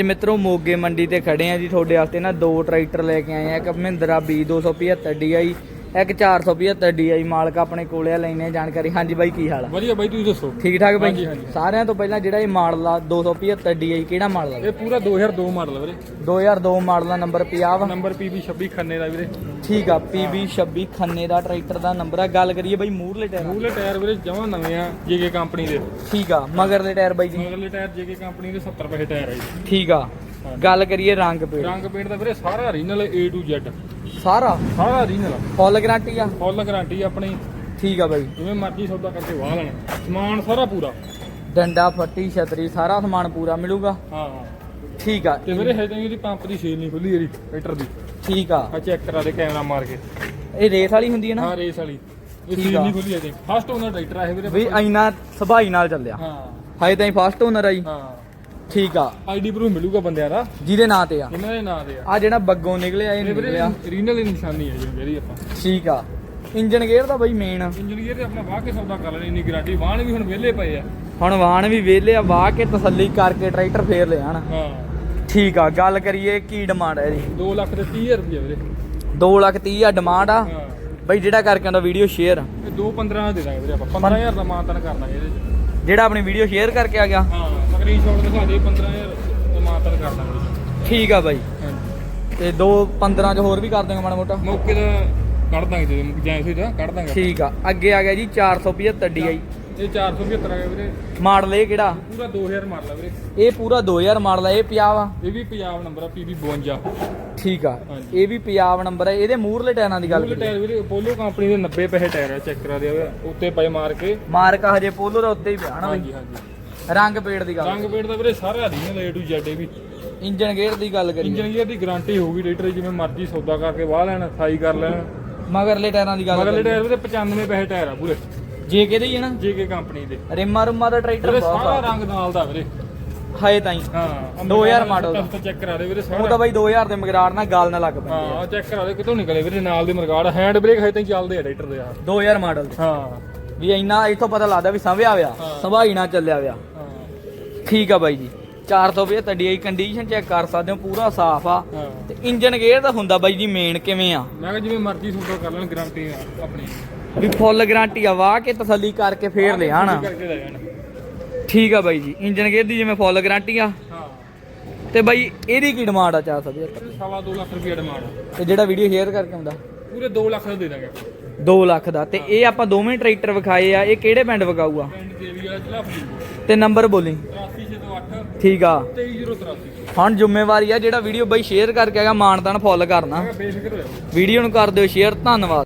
ਅੱਜ ਮਿੱਤਰੋ, ਮੋਗੇ ਮੰਡੀ ਤੇ ਖੜੇ ਆ ਜੀ। ਤੁਹਾਡੇ ਵਾਸਤੇ ਨਾ ਦੋ ਟਰੈਕਟਰ ਲੈ ਕੇ ਆਏ ਆ। ਇੱਕ ਮਹਿੰਦਰਾ B275 DI ਇੱਕ 475 DI ਮਾਲਕ ਆਪਣੇ ਕੋਲੇ ਆ ਲੈਣੇ ਜਾਣਕਾਰੀ। ਹਾਂਜੀ ਬਾਈ ਕੀ ਹਾਲ ਆ? ਵਧੀਆ ਬਾਈ ਤੁਸੀਂ ਦੱਸੋ? ਠੀਕ ਠਾਕ ਬਾਈ। ਸਾਰਿਆਂ ਤੋਂ ਪਹਿਲਾਂ ਜਿਹੜਾ ਇਹ ਮਾਡਲ ਆ 275 DI ਕਿਹੜਾ ਮਾਡਲ ਆ ਇਹ ਪੂਰਾ 2002 ਮਾਡਲ ਆ ਵੀਰੇ। 2002 ਮਾਡਲ ਦਾ ਨੰਬਰ 50 ਵਾ। ਨੰਬਰ PB 26 ਖੰਨੇ ਦਾ ਵੀਰੇ। ਠੀਕ ਆ PB26 ਖੰਨੇ ਦਾ ਟਰੈਕਟਰ ਦਾ ਨੰਬਰ ਆ। ਗੱਲ ਕਰੀਏ ਬਾਈ ਮੂਰਲੇ ਟਾਇਰ ਮੂਲੇ ਟਾਇਰ ਵੀਰੇ ਜਮਾਂ ਨਵੇਂ ਆ ਜੇਕੇ ਕੰਪਨੀ ਦੇ। ਠੀਕ ਆ ਮਗਰਲੇ ਟਾਇਰ ਬਾਈ ਜੀ। ਮਗਰਲੇ ਟਾਇਰ ਜੇਕੇ ਕੰਪਨੀ ਦੇ 70 ਪੈਸੇ ਟਾਇਰ ਆ ਜੀ। ਠੀਕ ਆ ਗੱਲ ਕਰੀਏ ਰੰਗ ਪੇੜ ਰੰਗ ਪੇਂਟ ਦਾ ਵੀਰੇ ਸਾਰਾ ਓਰੀਜਨਲ A to Z ਸਾਰਾ? ਸਾਰਾ ਓਰੀਜਨਲ ਫੁੱਲ ਗਾਰੰਟੀ ਆ? ਫੁੱਲ ਗਾਰੰਟੀ ਆਪਣੀ। ਠੀਕ ਆ ਬਾਈ। ਜਿਵੇਂ ਮਰਜ਼ੀ ਸੌਦਾ ਕਰਕੇ ਵਾਹ ਲੈਣਾ। ਸਮਾਨ ਸਾਰਾ ਪੂਰਾ। ਡੰਡਾ ਫੱਟੀ ਛਤਰੀ ਸਾਰਾ ਸਮਾਨ ਪੂਰਾ ਮਿਲੂਗਾ? ਹਾਂ ਠੀਕ ਆ। ਤੇ ਵੀਰੇ ਹਜੇ ਤਾਈਂ ਇਹਦੀ ਪੰਪ ਦੀ ਸੇਲ ਨਹੀਂ ਖੁੱਲੀ ਇਹਦੀ ਟਰੈਕਟਰ ਦੀ। ਠੀਕ ਆ। ਆ ਚੈੱਕ ਕਰਾ ਦੇ ਕੈਮਰਾ ਮਾਰ ਕੇ। ਇਹ ਰੇਸ ਵਾਲੀ ਹੁੰਦੀ ਹੈ ਨਾ? ਹਾਂ ਰੇਸ ਵਾਲੀ। ਇਹ ਸੇਲ। ਨਹੀਂ ਖੁੱਲੀ ਅਜੇ ਫਸਟ ਓਨਰ ਟਰੈਕਟਰ ਆ ਇਹ ਵੀਰੇ। ਵੀ ਇੰਨਾ ਸਭਾਈ ਨਾਲ ਚੱਲਿਆ। ਹਾਂ। ਹਾਏ ਤਾਈਂ ਫਸਟ ਓਨਰ ਆ ਜੀ। ਹਾਂ। ਠੀਕ ਆ। ਆਈਡੀ ਪ੍ਰੂਫ ਮਿਲੂਗਾ ਬੰਦਿਆਂ ਦਾ। ਜਿਹਦੇ ਨਾਂ ਤੇ ਆ। ਇਹਨਾਂ ਦੇ ਨਾਂ ਦੇ ਆ। ਆ ਜਿਹੜਾ ਬੱਗੋਂ ਨਿਕਲਿਆ ਇਹ ਨਿਕਲਿਆ। ਰੀਨਲ ਦੀ ਨਿਸ਼ਾਨੀ ਹੈ ਜੀ ਜਿਹੜੀ ਆਪਾਂ। ਠੀਕ ਆ। ਇੰਜਨ ਗੇਅਰ ਦਾ ਬਾਈ ਮੇਨ ਇੰਜੀਨੀਅਰ ਤੇ ਆਪਣਾ ਵਾਹ ਕੇ ਸੌਦਾ ਕਰ ਲੈਣੀ ਇੰਨੀ ਗਾਰੰਟੀ ਵਾਹਣ ਵੀ ਹੁਣ ਵਿਹਲੇ ਪਏ ਆ। ਹੁਣ ਵਾਹਣ ਵੀ ਵਿਹਲੇ ਆ ਵਾਹ ਕੇ ਤਸੱਲੀ ਕਰਕੇ ਟਰੈਕਟਰ ਫੇਰ ਲਿਆਣ ਹਾਂ। ਠੀਕ ਆ ਗੱਲ ਕਰੀਏ ਕੀ ਡਿਮਾਂਡ ਹੈ ਜੀ 2 ਲੱਖ ਤੇ 30000 ਰੁਪਏ ਵੀਰੇ। 2 ਲੱਖ 30 ਆ ਡਿਮਾਂਡ ਆ। ਬਾਈ ਜਿਹੜਾ ਕਰਕੇ ਆਉਂਦਾ ਵੀਡੀਓ ਸ਼ੇਅਰ ਇਹ 2 15 ਦੇ ਦਾਂਗੇ ਵੀਰੇ ਆਪਾਂ। 15000 ਦਾ ਮਾਨਤਨ ਕਰ ਦਾਂਗੇ ਇਹਦੇ ਚ। ਜਿਹੜਾ ਆਪਣੀ ਵੀਡੀਓ ਸ਼ੇਅਰ ਕਰਕੇ ਆ ਗਿਆ। ਹਾਂ। ਸਕਰੀਨਸ਼ਾਟ ਦਿਖਾ ਦੇ 15000 ਦਾ ਮਾਨਤਨ ਕਰ ਦਾਂਗੇ। ਇਹਦੇ ਠੀਕ ਆ ਬਾਈ। ਹਾਂਜੀ। ਤੇ 2 15 ਚ ਹੋਰ ਵੀ ਕਰ ਦੇਗਾ ਮਾੜਾ ਮੋਟਾ। ਮੌਕੇ ਦਾ ਕੱਢ ਦਾਂਗੇ ਜੇ ਜੈਂਸੀ ਦਾ ਕੱਢ ਦਾਂਗੇ ਠੀਕ ਆ। ਅੱਗੇ ਆ ਗਿਆ ਜੀ 475 DI ਇਹ 475 ਆ ਗਿਆ ਵੀਰੇ। ਮਾਡਲ ਇਹ ਕਿਹੜਾ? ਪੂਰਾ 2000 ਮਾਡਲ ਆ ਵੀਰੇ। ਇਹ ਪੂਰਾ 2000 ਮਾਡਲ ਆ ਇਹ ਪੰਜਾਬ ਆ ਇਹ ਵੀ ਪੰਜਾਬ ਨੰਬਰ ਆ PB 52 ਠੀਕ ਆ। ਹਾਂਜੀ। ਇਹ ਵੀ ਪੰਜਾਬ ਨੰਬਰ ਆ। ਇਹਦੇ ਮੂਹਰਲੇ ਟਾਇਰਾਂ ਦੀ ਗੱਲ ਕਰੀਏ। ਟਾਇਰ ਵੀਰੇ ਅਪੋਲੋ ਕੰਪਨੀ ਦੇ 90 ਪੈਸੇ ਟਾਇਰ ਆ ਚੈੱਕ ਕਰਾ ਦਿਆ ਉੱਤੇ ਪਏ ਮਾਰ ਕੇ ਮਾਰਕ ਹਜੇ ਪੋਲੋ ਦਾ ਉੱਤੇ ਹੀ ਪਿਆ ਹਾਂਜੀ ਹਾਂਜੀ। ਰੰਗ ਪੇੜ ਦੀ ਗੱਲ ਰੰਗ ਪੇਂਟ ਦਾ ਵੀਰੇ ਸਾਰਾ A to Z ਇਹ ਵੀ। ਇੰਜਨ ਗੇਅਰ ਦੀ ਗੱਲ ਕਰੀਏ। ਇੰਜਨ ਗੀਅਰ ਦੀ ਗਾਰੰਟੀ ਹੋਊਗੀ ਟਰੈਕਟਰ ਜਿਵੇਂ ਮਰਜ਼ੀ ਸੌਦਾ ਕਰਕੇ ਵਾਹ ਲੈਣ ਸਾਈ ਕਰ ਲੈਣ। ਮਗਰਲੇ ਟਾਇਰਾਂ ਦੀ ਗੱਲ ਮਗਰਲੇ ਟਾਇਰ ਵੀਰੇ 95 ਪੈਸੇ ਟਾਇਰ ਆ ਪੂਰੇ। ਜੇ ਕਿਹਦੇ ਹੀ ਹੈ ਨਾ। ਜੇਕੇ ਕੰਪਨੀ ਦੇ। ਰਿਮਾ ਰੁਮਾ ਦਾ ਟਰੈਕਟਰ ਬਹੁਤ ਸਾਰਾ ਆ। ਰੰਗ ਨਾਲ ਦਾ ਵੀਰੇ। ਹਾਏ ਤਾਈ। ਹਾਂ 2000 ਮਾਡਲ ਦਾ। ਚੈੱਕ ਕਰਾ ਦੇ ਵੀਰੇ ਉਹ ਤਾਂ ਬਾਈ 2000 ਦੇ ਮਗਰਾੜ ਨਾਲ ਗੱਲ ਨਾ ਲੱਗ ਪੈਂਦੀ ਹਾਂ ਚੈੱਕ ਕਰਾ ਦੇ ਕਿਤੋਂ ਨਿਕਲੇ ਵੀਰੇ ਨਾਲ ਦੇ ਮਰਗਾੜ ਹੈਂਡ ਬ੍ਰੇਕ ਹਜੇ ਤਾਈਂ ਚੱਲਦੇ ਆ ਟਰੈਕਟਰ ਦੇ ਆ। 2000 ਮਾਡਲ ਦੇ। ਹਾਂ। ਵੀ ਇੰਨਾ ਇਥੋਂ ਪਤਾ ਲੱਗਦਾ ਵੀ ਸੰਭਿਆ ਹਾਂ। ਸੰਭਾਈ ਨਾਲ ਚੱਲਿਆ ਹਾਂ ਠੀਕ ਆ ਬਾਈ ਜੀ। 475 DI ਕੰਡੀਸ਼ਨ ਚੈੱਕ ਕਰ ਸਕਦੇ ਹੋ ਪੂਰਾ ਸਾਫ਼ ਆ। ਹਾਂ। ਤੇ ਇੰਜਨ ਗੇਅਰ ਦਾ ਹੁੰਦਾ ਬਾਈ ਜੀ ਮੇਨ ਕਿਵੇਂ ਆ? ਮੈਂ ਕਿਹਾ ਜਿਵੇਂ ਮਰਜ਼ੀ ਸੌਦਾ ਕਰ ਲੈਣ ਗਾਰੰਟੀ ਆ ਆਪਣੀ। ਵੀ ਫੁੱਲ ਗਾਰੰਟੀ ਆ ਵਾਹ ਕੇ ਤਸੱਲੀ ਕਰਕੇ ਫੇਰ ਲੈ ਆਣਾ ਕਰਕੇ ਲੈ ਜਾਣ। ਠੀਕ ਆ ਬਾਈ ਜੀ ਇੰਜਨ ਗੇਅਰ ਦੀ ਜਿਵੇਂ ਫੁੱਲ ਗਾਰੰਟੀ ਆ। ਹਾਂ। ਤੇ ਬਾਈ ਇਹਦੀ ਕੀ ਡਿਮਾਂਡ ਆ 475 ਇਹ ਸਵਾ ਦੋ ਲੱਖ ਰੁਪਏ ਡਿਮਾਂਡ ਤੇ ਜਿਹੜਾ ਵੀਡੀਓ ਸ਼ੇਅਰ ਕਰਕੇ ਆਉਂਦਾ? ਪੂਰੇ 2 ਲੱਖ ਦਾ ਦੇ ਦਾਂਗੇ 2 ਲੱਖ ਦਾ। ਤੇ ਇਹ ਆਪਾਂ ਦੋਵੇਂ ਟਰੈਕਟਰ ਵਿਖਾਏ ਆ। ਇਹ ਕਿਹੜੇ ਪਿੰਡ ਵਿਕਾਊਗਾ ਪਿੰਡ ਦੇਵੀ ਵਾਲਾ ਜ਼ਿਲ੍ਹਾ ਫਰੀਦਕੋਟ। ਤੇ ਨੰਬਰ ਬੋਲੀ। 8308 ਠੀਕ ਆ। 23083 ਹੁਣ ਜ਼ਿੰਮੇਵਾਰੀ ਆ ਜਿਹੜਾ ਵੀਡੀਓ ਬਾਈ ਸ਼ੇਅਰ ਕਰਕੇ ਆਗਾ ਮਾਨਤਾਨ ਫੁੱਲ ਕਰਨਾ। ਵੀਡੀਓ ਨੂੰ ਕਰ ਦਿਓ ਸ਼ੇਅਰ। ਧੰਨਵਾਦ।